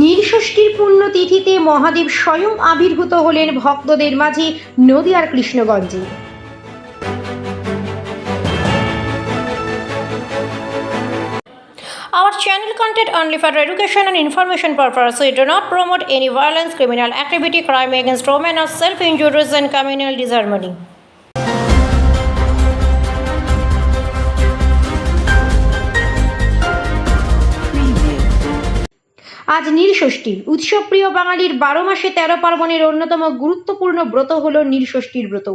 নীলষষ্ঠীর পুণ্যতিথিতে মহাদেব স্বয়ং আবির্ভূত হলেন ভক্তদের মাঝে নদিয়ার কৃষ্ণগঞ্জে Our channel content only for education and information purpose. We do not promote any violence, criminal activity, crime against women, or self-injuries and communal disharmony. আজ নীলষষ্ঠী। উৎসবপ্রিয় বাঙালির বারো মাসে তেরো পার্বণের অন্যতম গুরুত্বপূর্ণ ব্রত হল নীলষষ্ঠীর ব্রত।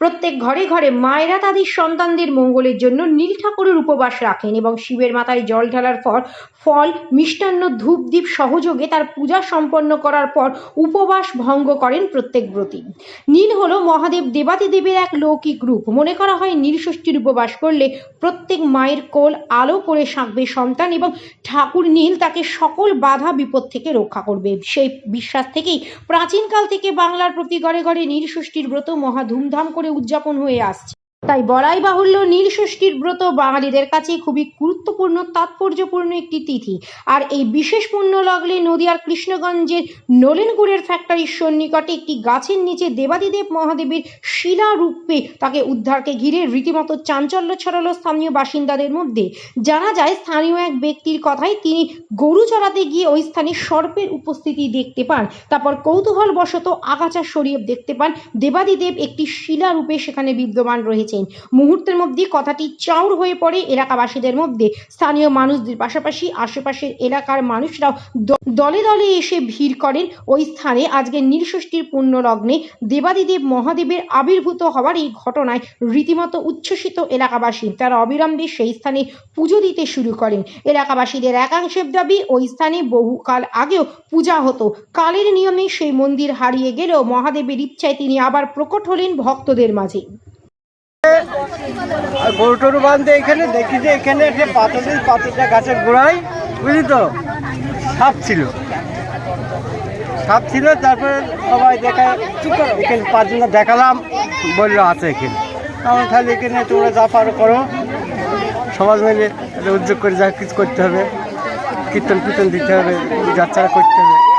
প্রত্যেক ঘরে ঘরে মায়েরা তাদের সন্তানদের মঙ্গলের জন্য নীল ঠাকুরের উপবাস রাখেন এবং শিবের মাথায় জল ঢালার পর ফল, মিষ্টান্ন, ধূপ দ্বীপ সহযোগে তার পূজা সম্পন্ন করার পর উপবাস ভঙ্গ করেন প্রত্যেক ব্রতী। নীল হলো মহাদেব দেবাদিদেবের এক লৌকিক রূপ। মনে করা হয় নীলষষ্ঠীর উপবাস করলে প্রত্যেক মায়ের কোল আলো করে সাঁকবে সন্তান এবং ঠাকুর নীল তাকে সকল বাধা বিপদ থেকে রক্ষা করবে। সেই বিশ্বাস থেকেই প্রাচীনকাল থেকে বাংলার প্রতি ঘরে ঘরে নীলষষ্ঠীর ব্রত মহা ধুমধাম করে উদযাপন হয়ে আসছে। তাই বলাই বাহুল্য নীলষষ্ঠীর ব্রত বাঙালিদের কাছে খুবই গুরুত্বপূর্ণ, তাৎপর্যপূর্ণ একটি তিথি। আর এই বিশেষ পুণ্য লগ্নে নদিয়ার কৃষ্ণগঞ্জের নলেনগুড়ের ফ্যাক্টরির সন্নিকটে একটি গাছের নিচে দেবাদিদেব মহাদেবের শিলা রূপে তাকে উদ্ধারকে ঘিরে রীতিমতো চাঞ্চল্য ছড়ালো স্থানীয় বাসিন্দাদের মধ্যে। জানা যায়, স্থানীয় এক ব্যক্তির কথায় তিনি গরু চড়াতে গিয়ে ওই স্থানে সর্পের উপস্থিতি দেখতে পান। তারপর কৌতূহল বশত আগাছা সরিয়ে দেখতে পান দেবাদিদেব একটি শিলা রূপে সেখানে বিদ্যমান রয়েছেন মুহূর্তের মধ্যে কথাটি চাউর হয়ে পড়ে এলাকাবাসীদের মধ্যে। স্থানীয় মানুষদের পাশাপাশি আশেপাশের এলাকার মানুষরাও দলে দলে এসে ভিড় করেন। ওই স্থানে আজকে নীলষষ্ঠীর পুণ্য লগ্নে দেবাদিদেব মহাদেবের আবির্ভূত হওয়ার এই ঘটনায় রীতিমতো উচ্ছ্বসিত এলাকাবাসী। তারা অবিলম্বে সেই স্থানে পুজো দিতে শুরু করেন। এলাকাবাসীদের একাংশের দাবি, ওই স্থানে বহুকাল আগেও পূজা হতো। কালের নিয়মে সেই মন্দির হারিয়ে গেলেও মহাদেবের ইচ্ছায় তিনি আবার প্রকট হলেন ভক্তদের মাঝে। গরু টরু বাঁধতে এখানে, দেখি যে এখানে একটা পাথরের পাথরটা গাছের গোড়ায়, বুঝলি তো? সাপ ছিল। সাপ ছিল, তারপরে সবাই দেখা এখানে পাঁচজনে দেখালাম। বলল, আছে এখানে। আমার তাহলে এখানে তোমরা যা পারো করো। সমাজ মিলে উদ্যোগ করে যা কিছু করতে হবে কীর্তন কীর্তন দিতে হবে, যাত্রা করতে হবে।